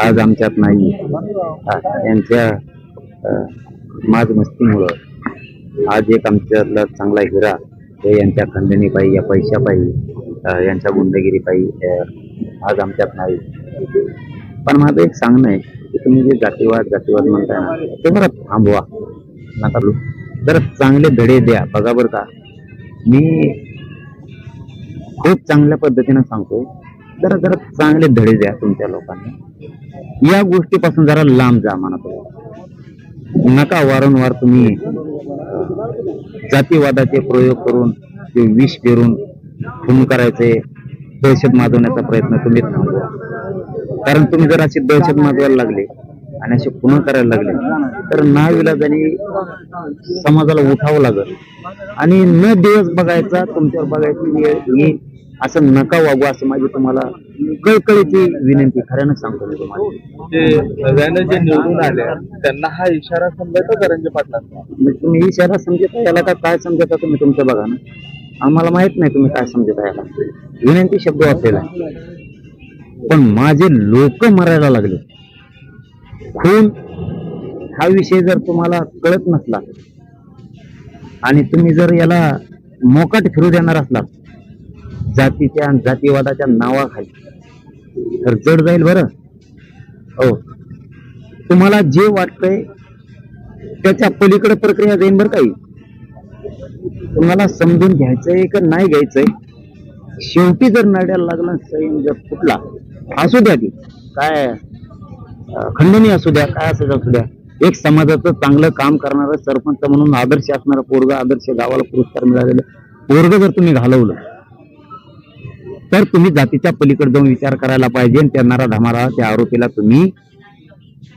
आज आमच्यात नाही. यांच्या माजमस्तीमुळं आज एक आमच्यातला चांगला हिरा हे यांच्या खंडणीपायी या पैशापायी यांच्या गुंडगिरीपायी आज आमच्यात नाही. पण माझं एक सांगणं आहे की तुम्ही जे जातीवाद जातीवाद म्हणताय ना ते बरं थांबवा. नका जरा चांगले धडे द्या. बघा बरं का. मी खूप चांगल्या पद्धतीनं सांगतो जरा जरा चांगले धडे द्या तुमच्या लोकांना. या गोष्टीपासून जरा लांब जा म्हणत नका वारंवार तुम्ही जातीवादाचे प्रयोग करून ते विष पेरून खून करायचे. दहशत माजवण्याचा प्रयत्न तुम्ही थांबवा. कारण तुम्ही जर अशी दहशत माजवायला लागले आणि असे खुन करायला लागले तर नाविलाजाने समाजाला उठावं लागल. आणि न दिवस बघायचा तुमच्यावर बघायची वेळ येईल असं नका वागू असं माझी तुम्हाला कळकळीची विनंती खऱ्यानं सांगतो मी तुम्हाला. जे नव्यानं जे निवडून आले त्यांना हा इशारा समजायचा करंजे पाटलांचा? मग तुम्ही इशारा समजत याला का काय समजता तुम्ही तुमचं बघा ना. आम्हाला माहीत नाही तुम्ही काय समजत याला. विनंती शब्द वाचलेला पण माझे लोक मरायला लागले. खून हा विषय जर तुम्हाला कळत नसला आणि तुम्ही जर याला मोकाट फिरू देणार असला जातीच्या आणि जातीवादाच्या नावाखाली. तर जड जाईल बरं. हो. तुम्हाला जे वाटतंय त्याच्या पलीकडे प्रक्रिया जाईन बरं काही तुम्हाला समजून घ्यायचंय का नाही घ्यायचंय? शेवटी जर नड्याला लागला संयम जर फुटला असू द्या की. काय खंडणी असू द्या काय असू असू द्या. एक समाजाचं चांगलं काम करणारं सरपंच म्हणून आदर्श असणारा पोरग आदर्श गावाला पुरस्कार मिळालेलं पोरग जर तुम्ही घालवलं तर तुम्ही जातीच्या पलीकडे जाऊन विचार करायला पाहिजे आणि त्या नारा धमारा त्या आरोपीला तुम्ही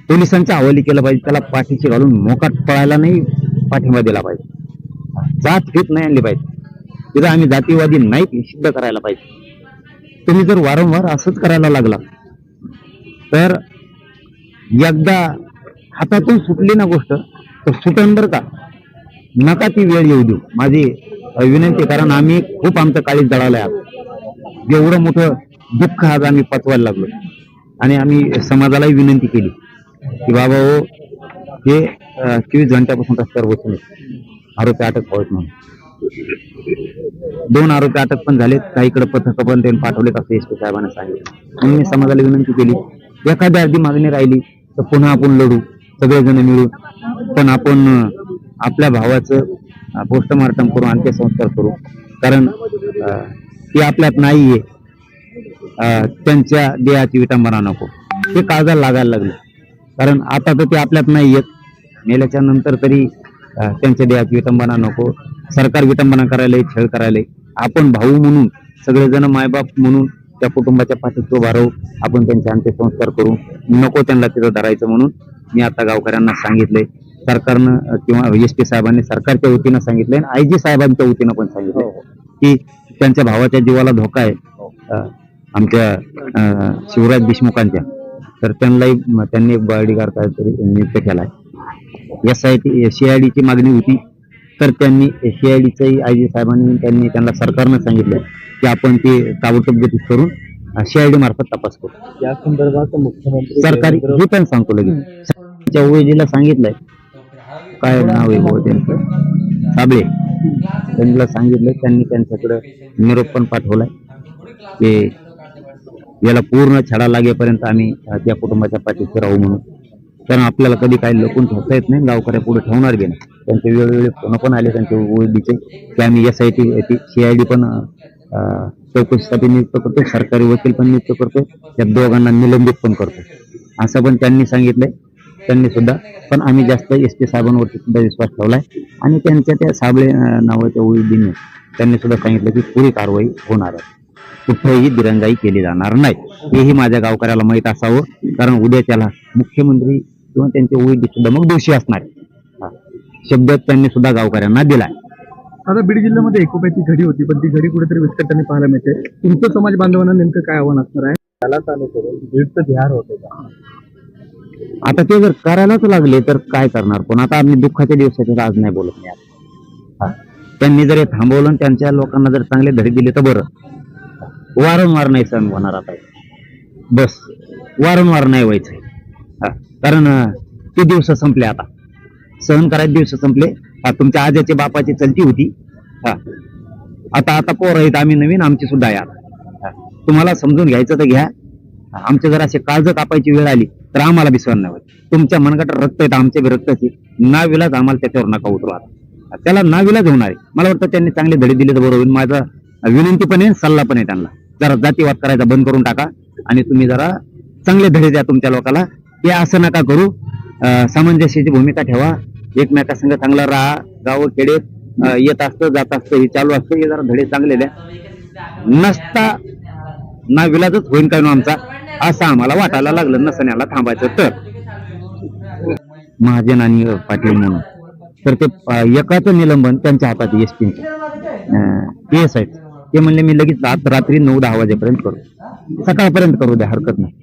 पोलिसांच्या हवाली केलं पाहिजे. त्याला पाठीशी घालून मोकाट पळायला नाही पाठिंबा दिला पाहिजे. जात घेत नाही आणली पाहिजे. तिथं आम्ही जातीवादी नाही सिद्ध करायला पाहिजे. तुम्ही जर वारंवार असंच करायला लागला तर एकदा हातातून सुटली ना गोष्ट तर सुटन बरं का? नका ती वेळ येऊ देऊ. माझी विनंती कारण आम्ही खूप आमचं काळीच जळालंय आहे एवढं मोठं दुःख आज आम्ही पचवायला लागलो. आणि आम्ही समाजालाही विनंती केली की बाबा हो हे चोवीस घंट्यापासून रस्त्यावर बसून आरोपी अटक होत म्हणून. दोन आरोपी अटक पण झालेत. काहीकडे पथक पण त्यांनी पाठवलेत असं एस पी साहेबांना सांगितलं. म्हणून मी समाजाला विनंती केली. एखाद्या अर्धी मागणी राहिली तर पुन्हा आपण लढू सगळेजण मिळू पण आपण आपल्या भावाचं पोस्टमार्टम करू अंत्यसंस्कार करू. कारण अं, ते आपल्यात नाहीये. त्यांच्या देहाची विटंबना नको. ते काळजाला लागायला लागले. कारण आता तर ते आपल्यात नाही येत मेल्याच्या नंतर तरी त्यांच्या देहाची विटंबना नको. सरकार विटंबना करायला छळ करायला. आपण भाऊ म्हणून सगळेजण मायबाप म्हणून त्या कुटुंबाच्या पाठीशी उभा राहू आपण त्यांचे अंत्यसंस्कार करू. नको त्यांना तिथं धरायचं म्हणून मी आता गावकऱ्यांना सांगितलंय सरकारनं किंवा एस पी साहेबांनी सरकारच्या वतीनं सांगितलंय आणि आय जी साहेबांच्या वतीनं पण सांगितलंय की त्यांच्या भावाच्या जीवाला धोका आहे. अं, आमच्या शिवराज देशमुखांच्या. तर त्यांनाही त्यांनी एक बॉडीगार्ड काहीतरी नियुक्त केलाय एस आय टी ची मागणी होती. तर त्यांनी सीआयडीच्याही आय जी साहेबांनी त्यांनी त्यांना सरकारनं सांगितलं की आपण ते ताबडतोब गतीत करून सीआयडी मार्फत तपास करू. या संदर्भात मुख्यमंत्री सरकारी हे पण सांगतो लगेच. ओएजीला सांगितलंय. काय नाव आहे त्यांचं? साबळे. त्यांना सांगितलंय त्यांनी त्यांच्याकडे निरोप पण पाठवलाय की याला पूर्ण छडा लागेपर्यंत आम्ही त्या कुटुंबाच्या पाठीशी राहू म्हणून. कारण आपल्याला कधी काही लपून ठेवता येत नाही गावकऱ्या पुढे ठेवणार बी नाही. त्यांचे वेळोवेळी फोन पण आले त्यांचे ओळखीचे की आम्ही एस आय टी सीआयडी पण चौकशीसाठी नियुक्त करतो सरकारी वकील पण नियुक्त करतो त्या दोघांना निलंबित पण करतो असं पण त्यांनी सांगितलंय. त्यांनी सुद्धा. पण आम्ही जास्त एस पी साहेबांवरती सुद्धा विश्वास ठेवलाय. आणि त्यांच्या त्या साबळे नावाच्या ओळीने त्यांनी सुद्धा सांगितलं की पुरी कारवाई होणार आहे. कुठेही दिरंगाई केली जाणार नाही. हेही माझ्या गावकऱ्याला माहीत असावं. कारण उद्या त्याला मुख्यमंत्री किंवा त्यांचे ओळी सुद्धा मग दोषी असणार आहे. हा. शब्द त्यांनी सुद्धा गावकऱ्यांना दिलाय. आता बीड जिल्ह्यामध्ये एकोप्याची घडी होती पण ती घडी कुठेतरी विस्कटताना पाहायला मिळते. तुमचं समाज बांधवांना नेमकं काय आव्हान असणार आहे? त्याला चालू करून बीडचं बिहार होते का? आता ते जर करायलाच लागले तर काय करणार पण आता आम्ही दुःखाच्या दिवसाचे आज नाही बोलत नाही. त्यांनी जर हे थांबवलं त्यांच्या लोकांना जर चांगले धडे दिले तर बरं. वारंवार नाही सहन होणार आता. बस. वारंवार नाही व्हायचंय. हा, कारण ते दिवस संपले आता. सहन करायचे दिवस संपले. हा, तुमच्या आजाची बापाची चलती होती. हा. आता आता पोर आहेत आम्ही नवीन आमची सुद्धा हा, तुम्हाला समजून घ्यायचं तर घ्या. आमच्या आमचे जर असे काळज कापायची वेळ आली तर आम्हाला विसर नाही होत तुमच्या मनगटात रक्त येतं आमच्या बी रक्ताची नाविलाच आम्हाला त्याच्यावर नका उतरू आता. त्याला नाविलाच होणार आहे. मला वाटतं त्यांनी चांगले धडे दिले तर बरोबर होईल. माझा विनंती पण आहे सल्ला पण आहे त्यांना. जरा जातीवाद करायचा बंद करून टाका आणि तुम्ही जरा चांगले धडे द्या तुमच्या लोकाला. ते असं नका करू. सामंजस्याची भूमिका ठेवा. एकमेकासंग चांगला राहा. गाव खेडे येत असतं जात असतं हे चालू असतं. हे जरा धडे चांगले द्या. नसता ना विलाजच होईल काय आमचा. असं आम्हाला वाटायला लागलं नसण्याला थांबायचं तर. महाजन आणि पाटील म्हणून. तर ते एकाच निलंबन त्यांच्या हातात एस पी केस आहेत. ते म्हणले मी लगेच आत रात्री नऊ दहा वाजेपर्यंत करू. सकाळपर्यंत करू द्या हरकत नाही.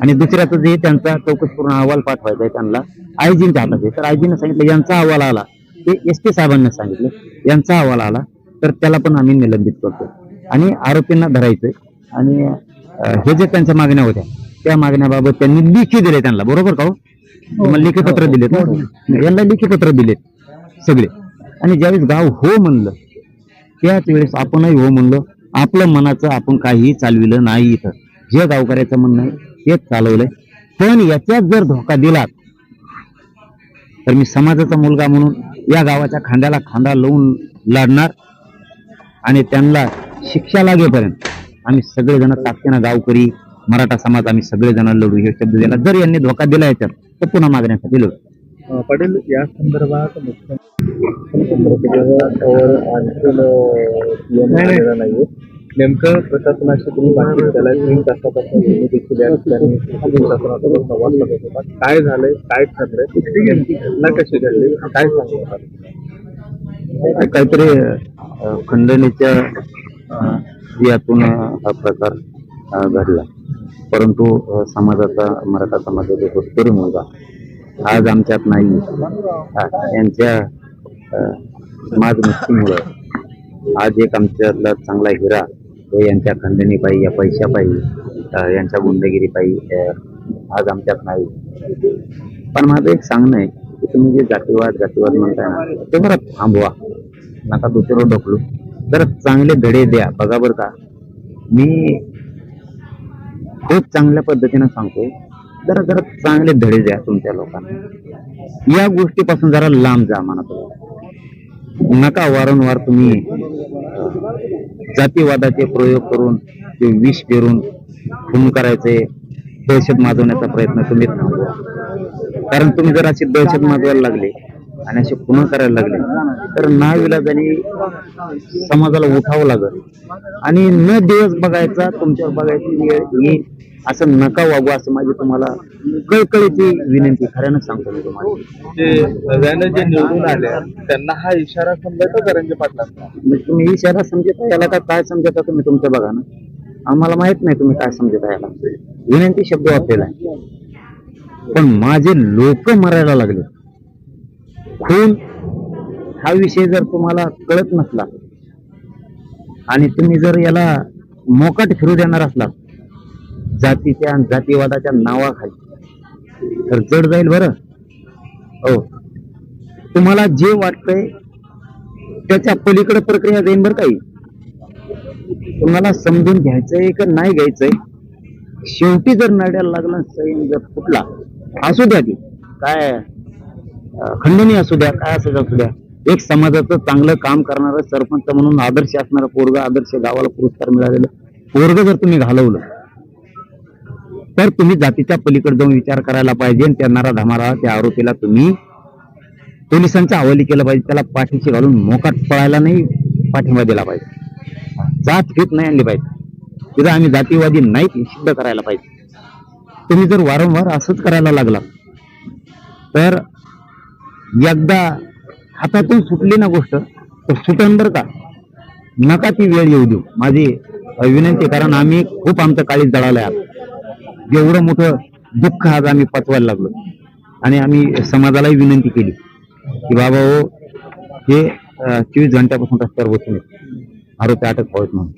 आणि दुसऱ्याचं जे त्यांचा चौकशी पूर्ण अहवाल पाठवायचा आहे त्यांना आयजीनच्या हातात आहे. तर आयजीनं सांगितलं यांचा अहवाल आला. ते एस पी साहेबांना सांगितलं यांचा अहवाल आला. तर त्याला पण आम्ही निलंबित करतो आणि आरोपींना धरायचं आणि हे जे त्यांच्या मागण्या होत्या त्या मागण्याबाबत त्यांनी लिखी दिले त्यांना बरोबर का हो? तुम्हाला लेखी पत्र दिलेत ना? यांना लेखी पत्र दिलेत सगळे. आणि ज्यावेळेस गाव हो म्हणलं त्याच वेळेस आपणही हो म्हणलो आपलं मनाचं आपण काहीही चालविलं नाही इथं. जे गावकऱ्याचं म्हणणं आहे तेच चालवलंय. पण याच्यात जर धोका दिलात तर मी समाजाचा मुलगा म्हणून या गावाच्या खांद्याला खांदा लावून लढणार आणि त्यांना शिक्षा लागेपर्यंत आम्ही सगळेजण ताकदीनं गावकरी मराठा समाज आम्ही सगळेजण लढू. हे शब्द दिला जर यांनी धोका दिला याच्यात तर पुन्हा मागण्यासाठी लढू. पाटील या संदर्भात नेमकं प्रशासनाशी तुम्ही बातचीत तीन तासापासून तुम्ही देखील या ठिकाणी तासापासून संवाद साधत होता. काय झालंय? काय ठरलंय? नेमकी घटना कशी घडली? काय सांगणार काहीतरी खंडणीच्या यातून हा प्रकार घडला. परंतु समाजाचा मराठा समाजाचा होतकरी मुलगा आज आमच्यात नाही. यांच्या समाज समाजमुक्तीमुळं आज एक आमच्यातला चांगला हिरा हे यांच्या खंडणीपायी या पैशापायी यांच्या गुंडगिरीपायी आज आमच्यात नाही. पण माझं एक सांगणं आहे की तुम्ही जे जातीवाद जातीवाद म्हणताय ना ते बरं थांबवा. नका दुसरं ढकलू. जरा चांगले धडे द्या. बघा बरं का. मी खूप चांगल्या पद्धतीनं सांगतो. जरा जरा चांगले धडे द्या तुमच्या लोकांना. या गोष्टीपासून जरा लांब जा म्हणत नका वारंवार तुम्ही जातीवादाचे प्रयोग करून ते विष पेरून खून करायचे. दहशत माजवण्याचा प्रयत्न तुम्ही थांबवा. कारण तुम्ही जर अशी दहशत माजवायला लागले आणि असे खुन करायला लागले. तर नाविलाजाने समाजाला उठावं लागल. आणि न दिवस बघायचा तुमच्यावर बघायची वेळ येईल असं नका वागू असं माझी तुम्हाला कळकळीची विनंती. खऱ्यानं सांगतो मी तुम्हाला. जे नव्यानं जे निवडून आले त्यांना हा इशारा समजायचा करंजे पाटलांचा? म्हणजे तुम्ही इशारा समजता याला का काय समजता तुम्ही तुमचं बघा ना. आम्हाला माहीत नाही तुम्ही काय समजता याला. विनंती शब्द वापरेला आहे. पण माझे लोक मरायला लागले खून हा विषय जर तुम्हाला कळत नसला आणि तुम्ही जर याला मोकाट फिरू देणार असला जातीच्या आणि जातीवादाच्या नावाखाली तर जड जाईल बरं. हो. तुम्हाला जे वाटतंय त्याच्या पलीकडे प्रक्रिया जाईल बरं काही तुम्हाला समजून घ्यायचंय का नाही घ्यायचंय? शेवटी जर नड्याला लागला सैन जर फुटला असू द्या की. काय? खंडणी असू द्या काय असं असू द्या. एक समाजाचं चांगलं काम करणारं सरपंच म्हणून आदर्श असणारं पोरग आदर्श गावाला पुरस्कार मिळालेलं. पोरग जर तुम्ही घालवलं तर तुम्ही जातीच्या पलीकडे जाऊन विचार करायला पाहिजे आणि त्या धमारा त्या आरोपीला तुम्ही पोलिसांच्या हवाली केलं पाहिजे. त्याला पाठीशी घालून मोकाट पळायला नाही पाठिंबा दिला पाहिजे. जात घेत नाही आणली पाहिजे. तिथं आम्ही जातीवादी नाहीत हे सिद्ध करायला पाहिजे. तुम्ही जर वारंवार असंच करायला लागला तर एकदा हातातून सुटली ना गोष्ट तर सुटन बरं का? नका ती वेळ येऊ देऊ. माझी विनंती कारण आम्ही खूप आमचं काळीच जळालंय आहे एवढं मोठं दुःख आज आम्ही पचवायला लागलो. आणि आम्ही समाजालाही विनंती केली की बाबा हो हे चोवीस घंट्यापासून रस्त्यावर बसून आरोपी अटक व्हावेत म्हणून.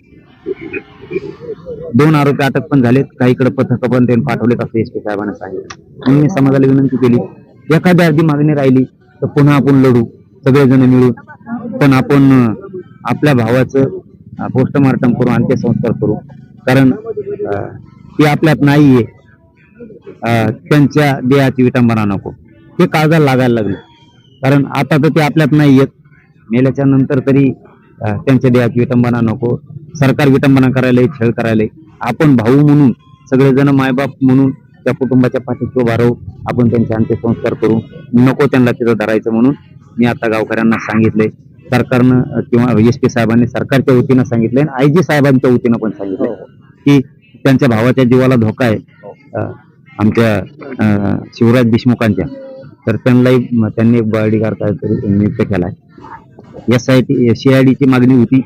दोन आरोपी अटक पण झालेत. काहीकडे पथक पण त्यांनी पाठवलेत असं एस पी साहेबांना सांगितलं. म्हणून मी समाजाला विनंती केली. एखादी अर्धी मागणी राहिली तर पुन्हा आपण लढू सगळेजण मिळून. पण आपण आपल्या भावाचं पोस्टमार्टम करू अंत्यसंस्कार करू. कारण ती आपल्यात नाहीये. अं, त्यांच्या देहाची विटंबना नको. ते काळजाला लागायला लागले. कारण आता तर ते आपल्यात नाही येत मेल्याच्या नंतर तरी त्यांच्या देहाची विटंबना नको. सरकार विटंबना करायला खेळ करायला आपण भाऊ म्हणून सगळेजण मायबाप म्हणून त्या कुटुंबाच्या पाठीशी उभा राहू आपण त्यांचे अंत्यसंस्कार करू. नको त्यांना तिथं धरायचं म्हणून मी आता गावकऱ्यांना सांगितलंय. सरकारनं किंवा एस पी साहेबांनी सरकारच्या वतीनं सांगितलंय आणि आय जी साहेबांच्या वतीनं पण सांगितलंय की त्यांच्या भावाच्या जीवाला धोका आहे. अं, आमच्या शिवराज देशमुखांच्या. तर त्यांनाही त्यांनी एक बॉडीगार्ड काहीतरी नियुक्त केलाय. एस आय टी सीआयडीची मागणी होती.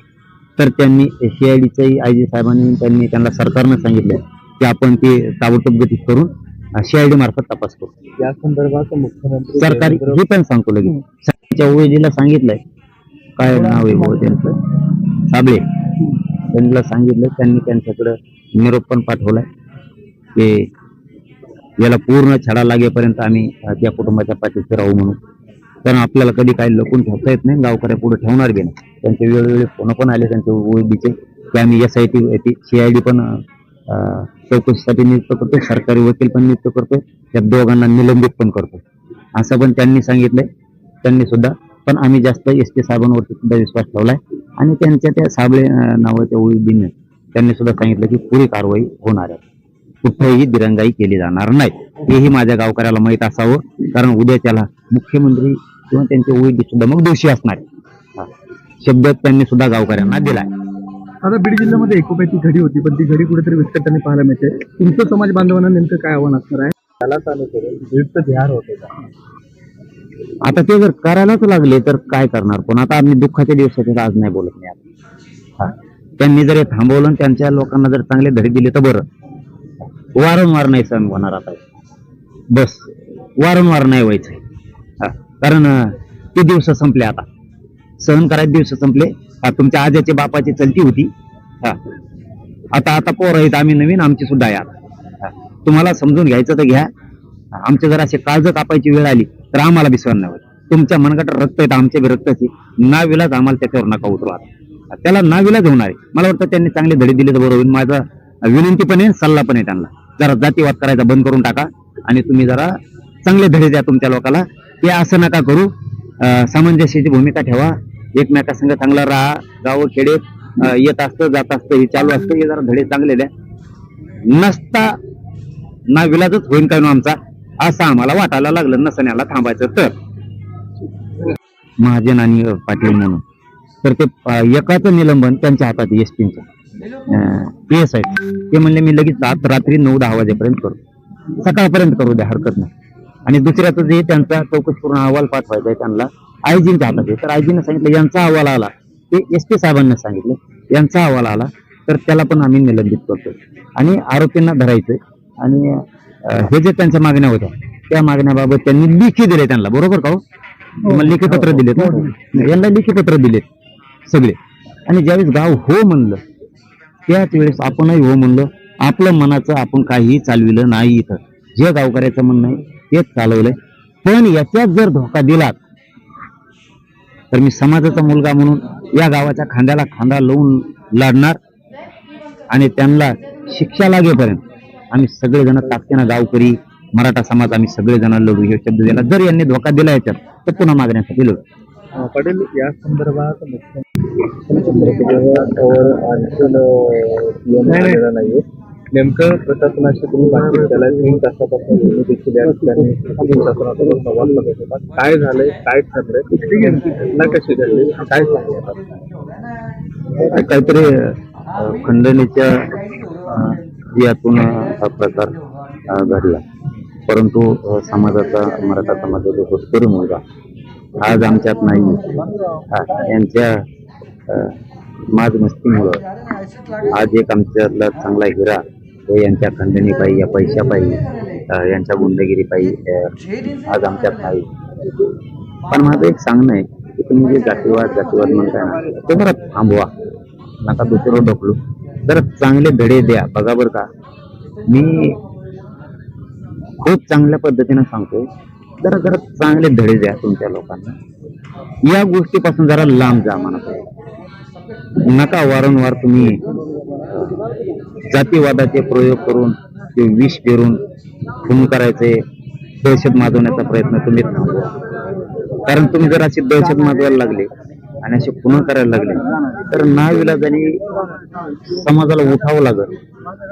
तर त्यांनी सीआयडीच्याही आय जी साहेबांनी त्यांनी त्यांना सरकारनं सांगितलं की आपण ते ताबडतोब गतीत करून सीआयडी मार्फत तपास करू. या संदर्भात मुख्यमंत्री सरकारी हे पण सांगतो लगेच. ओएडीला सांगितलंय. काय नाव आहे त्यांचं? साबळे. त्यांना सांगितलं त्यांनी त्यांच्याकडे निरोप पण पाठवलाय. की याला पूर्ण छडा लागेपर्यंत आम्ही त्या कुटुंबाच्या पाठीशी राहू म्हणून. कारण आपल्याला कधी काही लपून ठेवता येत नाही गावकऱ्या पुढे ठेवणार बी नाही. त्यांचे वेळोवेळी फोन पण आले त्यांचे ओएडीचे की आम्ही एस आय टी सीआयडी पण चौकशीसाठी नियुक्त करतो सरकारी वकील पण नियुक्त करतो या दोघांना निलंबित पण करतो असं पण त्यांनी सांगितलंय त्यांनी सुद्धा. पण आम्ही जास्त एस टी साहेबांवरती सुद्धा विश्वास ठेवलाय. आणि त्यांच्या त्या साबळे नावाच्या ओळीने त्यांनी सुद्धा सांगितलं की पुरी कारवाई होणार आहे. कुठेही दिरंगाई केली जाणार नाही. हेही माझ्या गावकऱ्याला माहीत असावं. कारण उद्या त्याला मुख्यमंत्री किंवा त्यांचे ओळी सुद्धा मग दोषी असणार आहे. शब्द त्यांनी सुद्धा गावकऱ्यांना दिलाय. आता बीड जिल्ह्यामध्ये एकोप्याची घडी होती पण ती घडी कुठेतरी विस्कटताना पाहायला मिळते. तुमचं समाज बांधवांना नेमकं काय आव्हान असणार आहे? त्याला चालू करून बीडचं ध्यान होते का? आता ते जर करायलाच लागले तर काय करणार? पण आता आम्ही दुःखाच्या दिवसाचे आज नाही बोलत नाही आता. हा. त्यांनी जर हे थांबवलं आणि त्यांच्या लोकांना जर चांगले धडे दिले तर बरं. वारंवार नाही सहन होणार आता. बस. वारंवार नाही व्हायचंय. हा. कारण ते दिवस संपले आता. सहन करायचे दिवस संपले. हा, तुमच्या आजाच्या बापाची चलती होती. हा. आता आता पोर आहेत आम्ही नवीन आमची सुद्धा आहे आता. तुम्हाला समजून घ्यायचं तर घ्या. आमचे जर असे काळज कापायची वेळ आली तर आम्हाला विसर नाही तुमच्या मनगट रक्त येतं आमच्या बी रक्ताची नाविलाच आम्हाला त्याच्यावर नका उतरू आता. त्याला नाविलाच होणार आहे. मला वाटतं त्यांनी चांगले धडे दिले तर बरोबर होईल. माझा विनंती पण आहे सल्ला पण आहे त्यांना. जरा जातीवाद करायचा बंद करून टाका आणि तुम्ही जरा चांगले धडे द्या तुमच्या लोकाला. ते असं नका करू. सामंजस्याची भूमिका ठेवा. एकमेकासंग चांगला राहा गाव खेडे येत असतं जात असतं हे चालू असतं हे जरा धडे चांगले द्या. नसता ना विलाजच होईन काय आमचा असं आम्हाला वाटायला लागलं नसण्याला थांबायचं तर. महाजन आणि पाटील म्हणून. तर ते एकाच एकाचं निलंबन त्यांच्या हातात एस पीचं. पीएस आहे. ते म्हणले मी लगेच आत रात्री नऊ दहा वाजेपर्यंत करू. सकाळपर्यंत करू द्या हरकत नाही. आणि दुसऱ्याचं जे त्यांचा चौकशी पूर्ण अहवाल पाठवायचा आहे त्यांना आयजींच्या हातात आहे तर आयजीनं सांगितलं यांचा अहवाल आला. ते एस पी साहेबांना सांगितलं यांचा अहवाल आला. तर त्याला पण आम्ही निलंबित करतो आणि आरोपींना धरायचंय. आणि हे जे त्यांच्या मागण्या होत्या त्या मागण्याबाबत त्यांनी लिखी दिले त्यांना. बरोबर का हो? तुम्हाला लेखी पत्र दिलेत ना? यांना लेखी पत्र दिलेत सगळे. आणि ज्यावेळेस गाव हो म्हणलं त्याच वेळेस आपणही हो म्हणलं. आपलं मनाचं आपण काहीही चालविलं नाही इथं. जे गावकऱ्याचं म्हणणं आहे तेच चालवलंय. पण याच्यात जर धोका दिला तर मी समाजाचा मुलगा म्हणून या गावाच्या खांद्याला खांदा लावून लढणार आणि त्यांना शिक्षा लागेपर्यंत आम्ही सगळेजण ताकदीनं गावकरी मराठा समाज आम्ही सगळेजण लढू. हे शब्द दिला जर यांनी धोका दिला याच्यात तर पुन्हा मागण्यासाठी लढू. पटेल या संदर्भात मुख्यमंत्र्यांवर नेमकं प्रशासनाशी तुम्ही बातचीत केलाय तीन तासापासून तुम्ही देखील या ठिकाणी प्रशासनासोबत संवाद साधत होता. काय झालंय काय ठरलंय घटना कशी घडली काय सांगणार काहीतरी खंडणीच्या अं, यातून हा प्रकार घडला. परंतु समाजाचा मराठा समाजाचा होतकरी मुलगा आज आमच्यात नाही. यांच्या अं, माजमस्तीमुळं आज एक आमच्यातला चांगला हिरा तो यांच्या खंडणीपायी या पैशापायी यांच्या गुंडगिरीपायी आज आमच्यात नाही पण माझं एक सांगणं आहे की तुम्ही जे जातीवाद जातीवाद म्हणताय ना ते बरं थांबवा. नका दुसरं ढकलू. जरा चांगले धडे द्या. बघा बरं का. मी खूप चांगल्या पद्धतीने सांगतो जरा जरा चांगले धडे द्या तुमच्या लोकांना. या गोष्टीपासून जरा लांब जा म्हणत आहे नका वारंवार तुम्ही जातीवादाचे प्रयोग करून ते विष पेरून खून करायचे दहशत माजवण्याचा प्रयत्न तुम्ही थांबवा. कारण तुम्ही जर अशी दहशत माजवायला लागले आणि असे खून करायला लागले तर नाविलाजाने समाजाला उठावं लागल.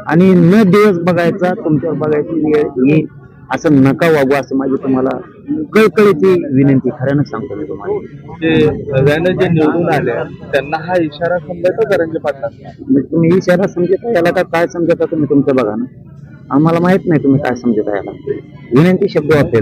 आणि न दिवस बघायचा तुमच्यावर बघायची वेळ येईल असं नका वागू असं माझी तुम्हाला कळकळीची विनंती खऱ्यानं सांगतो मी तुम्हाला. जे नव्यानं जे निवडून आले त्यांना हा इशारा समजायचा करंजे म्हणजे तुम्ही इशारा समजता याला का काय समजता तुम्ही तुमचं बघा ना. आम्हाला माहीत नाही तुम्ही काय समजता याला. विनंती शब्द वापरेल.